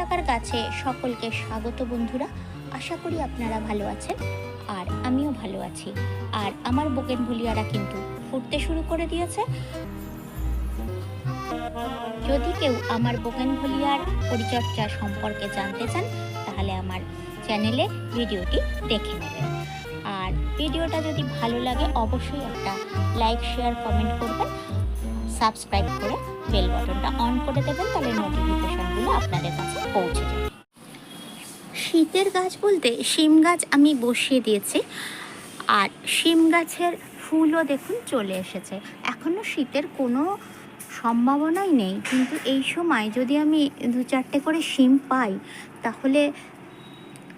লাগার কাছে সকলকে স্বাগত বন্ধুরা। আশা করি আপনারা ভালো আছেন আর আমিও ভালো আছি। আর আমার বোগেন ভুলিয়ারা কিন্তু ফুটতে শুরু করে দিয়েছে। যদি কেউ আমার বোগেন ভুলিয়ার পরিচর্যা সম্পর্কে জানতে চান, তাহলে আমার চ্যানেলে ভিডিওটি দেখে নেবেন। আর ভিডিওটা যদি ভালো লাগে, অবশ্যই একটা লাইক, শেয়ার, কমেন্ট করবেন। সাবস্ক্রাইব করে বেল বাটনটা অন করে দেবেন, তাহলে নোটিফিকেশনগুলো আপনাদের কাছে পৌঁছে যাবে। শীতের গাছ বলতে শিম গাছ আমি বসিয়ে দিয়েছি, আর শিম গাছের ফুলও দেখুন চলে এসেছে। এখনও শীতের কোনো সম্ভাবনাই নেই, কিন্তু এই সময় যদি আমি দু চারটে করে শিম পাই, তাহলে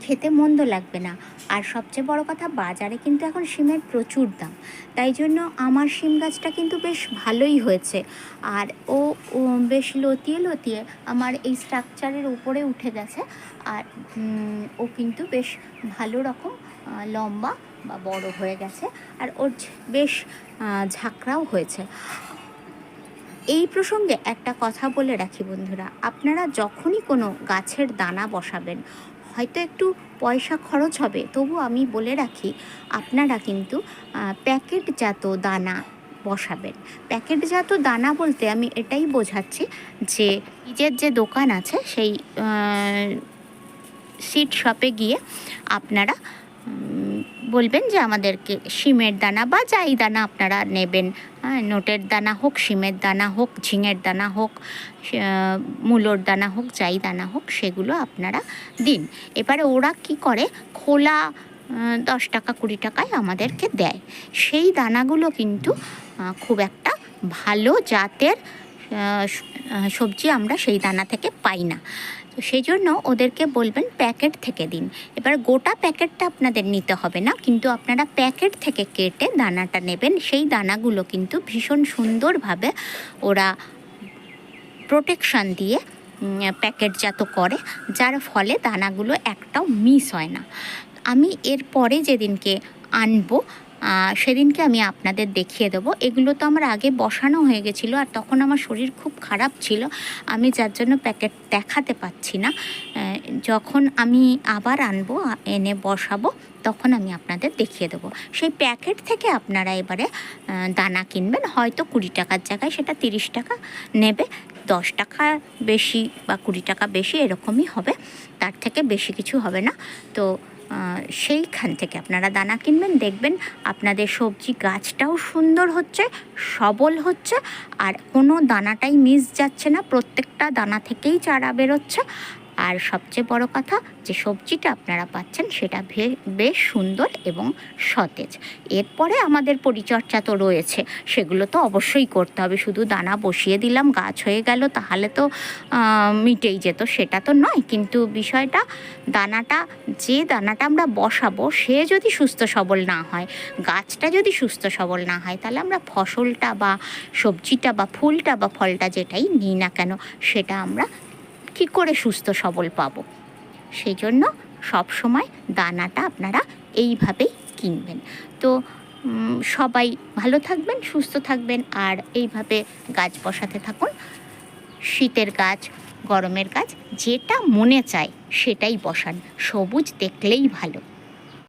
খেতে মন্দ লাগবে না। আর সবচেয়ে বড় কথা, বাজারে কিন্তু এখন সিমের প্রচুর দাম। তাই জন্য আমার সিম গাছটা কিন্তু বেশ ভালোই হয়েছে। আর ও বেশ লতিয়ে লতিয়ে আমার এই স্ট্রাকচারের উপরে উঠে গেছে। আর ও কিন্তু বেশ ভালো রকম লম্বা বা বড় হয়ে গেছে। আর ওর বেশ ঝাঁকড়াও হয়েছে। এই প্রসঙ্গে একটা কথা বলে রাখি বন্ধুরা। আপনারা যখনই কোনো গাছের দানা বসাবেন হয়তো একটু পয়সা খরচ হবে। তবু আমি বলে রাখি, আপনারা কিন্তু প্যাকেটজাত দানা বসাবেন। প্যাকেটজাত দানা বলতে আমি এটাই বোঝাচ্ছি যে, নিজের যে দোকান আছে সেই সিট শপে গিয়ে আপনারা বলবেন যে আমাদেরকে শিমের দানা বা যাই দানা আপনারা নেবেন। হ্যাঁ নোটের দানা হোক, শিমের দানা হোক, ঝিঙের দানা হোক মূলোর দানা হোক যাই দানা হোক, সেগুলো আপনারা দিন। এবারে ওরা কি করে? খোলা দশ টাকা, কুড়ি টাকায় আমাদেরকে দেয়। সেই দানাগুলো কিন্তু খুব একটা ভালো জাতের সবজি আমরা সেই দানা থেকে পাই না। তো সেই জন্য ওদেরকে বলবেন প্যাকেট থেকে দিন। এবার গোটা প্যাকেটটা আপনাদের নিতে হবে না, কিন্তু আপনারা প্যাকেট থেকে কেটে দানাটা নেবেন। সেই দানাগুলো কিন্তু ভীষণ সুন্দরভাবে ওরা প্রোটেকশান দিয়ে প্যাকেটজাত করে, যার ফলে দানাগুলো একটাও মিস হয় না। আমি এর পরে যেদিনকে আনব সেদিনকে আমি আপনাদের দেখিয়ে দেবো। এগুলো তো আমার আগে বসানো হয়ে গেছিল আর তখন আমার শরীর খুব খারাপ ছিল। আমি যার জন্য প্যাকেট দেখাতে পাচ্ছি না। যখন আমি আবার আনব এনে বসাবো, তখন আমি আপনাদের দেখিয়ে দেবো। সেই প্যাকেট থেকে আপনারা এবারে দানা কিনবেন। হয়তো কুড়ি টাকার জায়গায় সেটা তিরিশ টাকা নেবে। দশ টাকা বেশি বা কুড়ি টাকা বেশি এরকমই হবে। তার থেকে বেশি কিছু হবে না। তো সেইখান থেকে আপনারা দানা কিনবেন, দেখবেন আপনাদের সবজি গাছটাও সুন্দর হচ্ছে, সবল হচ্ছে, আর কোনো দানাটাই মিস যাচ্ছে না। প্রত্যেকটা দানা থেকেই চারা বেরোচ্ছে। আর সবচেয়ে বড় কথা যে সবজিটা আপনারা পাচ্ছেন সেটা বেশ সুন্দর এবং সতেজ। এরপরে আমাদের পরিচর্যা তো রয়েছে, সেগুলো তো অবশ্যই করতে হবে। শুধু দানা বসিয়ে দিলাম, গাছ হয়ে গেল, তাহলে তো মিটেই যেত। সেটা তো নয়, কিন্তু বিষয়টা দানাটা, যে দানাটা আমরা বসাবো, সে যদি সুস্থ সবল না হয়, গাছটা যদি সুস্থ সবল না হয়, তাহলে আমরা ফসলটা বা সবজিটা বা ফুলটা বা ফলটা যেটাই নিই না কেন, সেটা আমরা কী করে সুস্থ সবল পাব? সেই জন্য সব সময় দানাটা আপনারা এইভাবেই কিনবেন। তো সবাই ভালো থাকবেন, সুস্থ থাকবেন, আর এইভাবে গাছ বসাতে থাকুন। শীতের গাছ, গরমের গাছ, যেটা মনে চায় সেটাই বসান। সবুজ দেখলেই ভালো।